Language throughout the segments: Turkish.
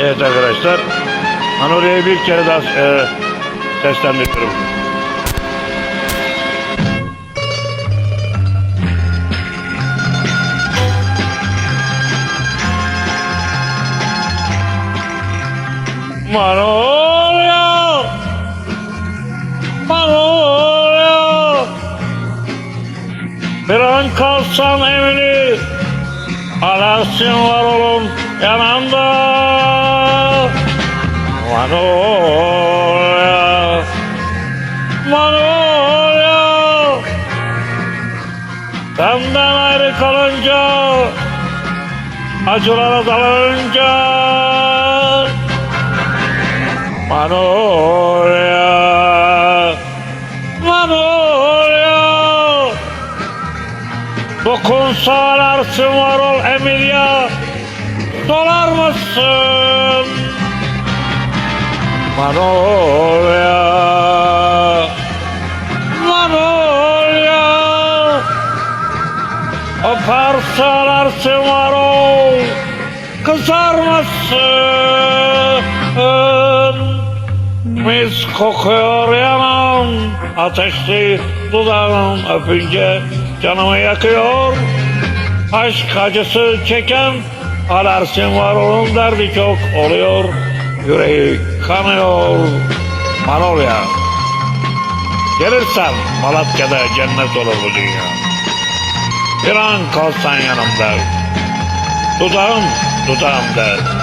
Evet arkadaşlar. Manolya'yı bir kere daha e, seslendiriyorum. Manolya! Manolya! Bir an kalsan emini Alasın var olun yanında Manolya Manolya Senden ayrı kalınca Acılara dalınca. Manolya Manolya Dokunsa ararsın var ol Emilia. Dolar mısın Manolya Manolya Öperse ararsın var ol Kızar mısın Mis kokuyor yanam Ateşli dudağın öpünce canımı yakıyor. Aşk acısı çeken Alarsın var onun derdi çok oluyor Yüreği kanıyor. Manolya Gelirsen Malatya'da cennet olur bu dünya. Bir an kalsan yanımda. Dudağım dudağımda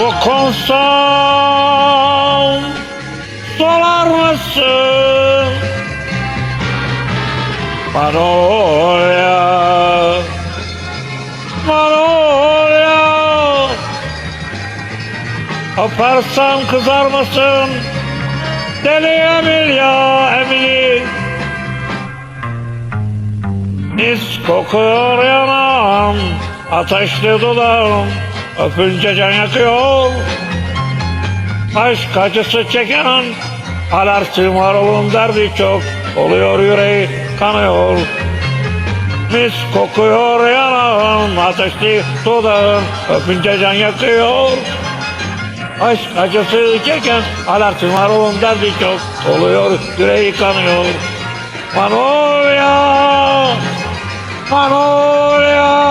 Dokunsam Solar mısın? Manolya Manolya Öpersem kızar mısın? Deli Emilia Emily Mis kokuyor yanağım Ateşli dudağım Öpünce can yakıyor. Aşk acısı çeken Alarsın var olun derdi çok. Oluyor yüreği kanıyor. Mis kokuyor yanağım Ateşli dudağım. Öpünce can yakıyor. Aşk acısı çeken Alarsın var olun derdi çok. Oluyor yüreği kanıyor. Manolya! Manolya